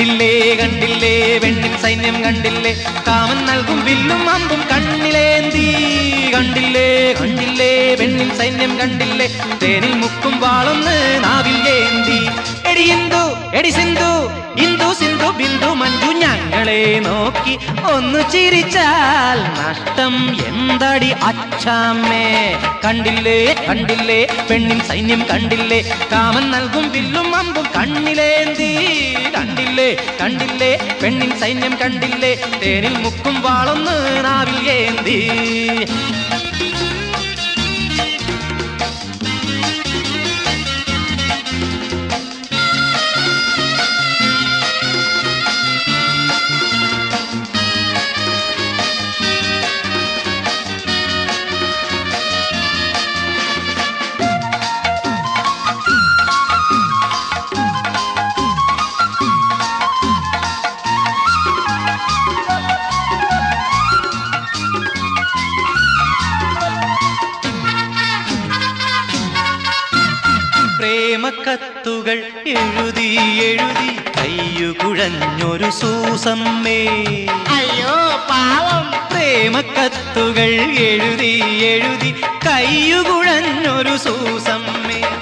കണ്ടില്ലേ കണ്ടില്ലേ വെണ്ണിൻ സൈന്യം കണ്ടില്ലേ? കാമൻ നൽകും വില്ലും അമ്പും കണ്ണിലേന്തി. കണ്ടില്ലേ കണ്ടില്ലേ വെണ്ണിൻ സൈന്യം കണ്ടില്ലേ? തേനിൽ മുക്കും വാളൊന്ന് നാവിൽ ഏന്തി. എടി ഇന്ദു എടി സിന്ധു ഇന്ദു സിന്ധു ബിന്ദു മഞ്ജു ഞങ്ങളെ നോക്കി ഒന്ന് ചിരിച്ചാൽ നഷ്ടം എന്തടി അച്ഛാമ്മേ? കണ്ടില്ലേ കണ്ടില്ലേ പെണ്ണിൻ സൈന്യം കണ്ടില്ലേ? കാമൻ നൽകും വില്ലും അമ്പും കണ്ണിലേന്തി കണ്ടില്ലേ കണ്ടില്ലേ പെണ്ണിൻ സൈന്യം കണ്ടില്ലേ? തേനിൽ മുക്കും വാളൊന്ന് നാവിൽ ഏന്തി? പ്രേമക്കത്തുകൾ എഴുതി എഴുതി കയ്യുകുഴഞ്ഞൊരു സൂസമ്മേ. അയ്യോ പാവം. പ്രേമക്കത്തുകൾ എഴുതി എഴുതി കയ്യുകുഴഞ്ഞൊരു സൂസമ്മേ.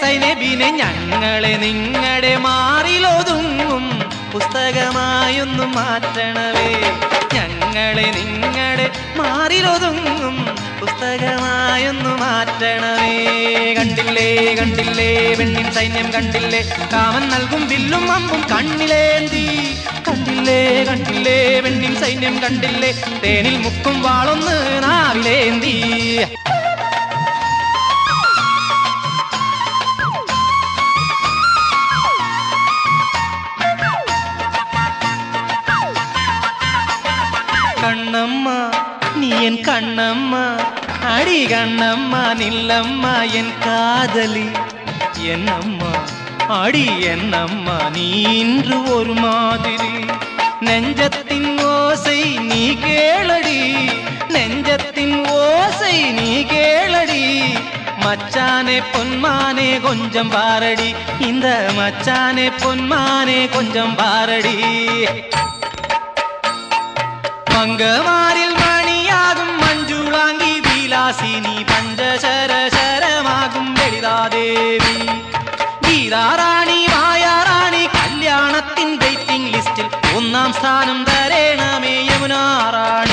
സൈനബിനെ ഞങ്ങളെ നിങ്ങളുടെ മാറിലൊതുങ്ങും. പുസ്തകമായൊന്നു മാറ്റണവേ. ഞങ്ങളെ നിങ്ങളുടെ മാറിലൊതുങ്ങും. പുസ്തകമായൊന്നു മാറ്റണവേ. കണ്ടില്ലേ കണ്ടില്ലേ വെണ്ണിൻ സൈന്യം കണ്ടില്ലേ. കാമൻ നൽകും വില്ലും അമ്പും കണ്ണിലേന്തി കണ്ടില്ലേ കണ്ടില്ലേ വെണ്ണിൻ സൈന്യം കണ്ടില്ലേ. തേനിൽ മുക്കും വാളൊന്ന് നാവിലേന്തി நீ என் கண்ணம்மா அடி கண்ணம்மா நில்லம்மா என் காதலி. என்னம்மா அடி என்னம்மா நீ இன்று ஒரு மாதிரி. நெஞ்சத்தின் ஓசை நீ கேளடி நெஞ்சத்தின் ஓசை நீ கேளடி. மச்சானே பொன்மானே கொஞ்சம் பாரடி. இந்த மச்சானே பொன்மானே கொஞ்சம் பாரடி. மங்க വിലാസിനി പഞ്ചശര ശരമാകും ലളിതാദേവി. ഗീതാറാണി മായാറാണി കല്യാണത്തിൻ വെയിറ്റിംഗ് ലിസ്റ്റിൽ ഒന്നാം സ്ഥാനം തരേണമേ യമുനാറാണി.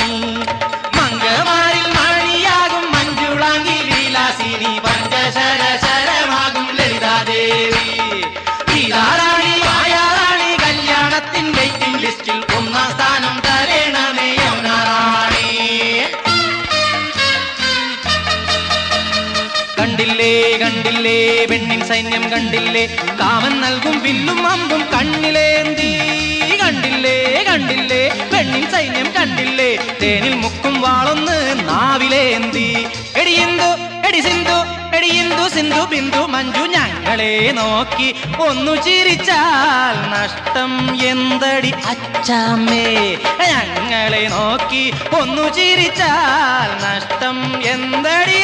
കണ്ടില്ലേ പെണ്ണിൻ സൈന്യം കണ്ടില്ലേ? കാമൻ നൽകും വില്ലും അമ്പും കണ്ണിലേന്തി കണ്ടില്ലേ കണ്ടില്ലേ? പെണ്ണിൻ സൈന്യം കണ്ടില്ലേ? തേനിൽ മുക്കും വാളൊന്ന് നാവിലേന്തി എടിയന്തു എടി സിന്ധു എടിയന്തു സിന്ധു ബിന്ദു മഞ്ജു ഞങ്ങളെ നോക്കി ഒന്നു ചിരിച്ചാൽ നഷ്ടം എന്തടി? അച്ചാമ്മേ ഞങ്ങളെ നോക്കി ഒന്നു ചിരിച്ചാൽ നഷ്ടം എന്തടി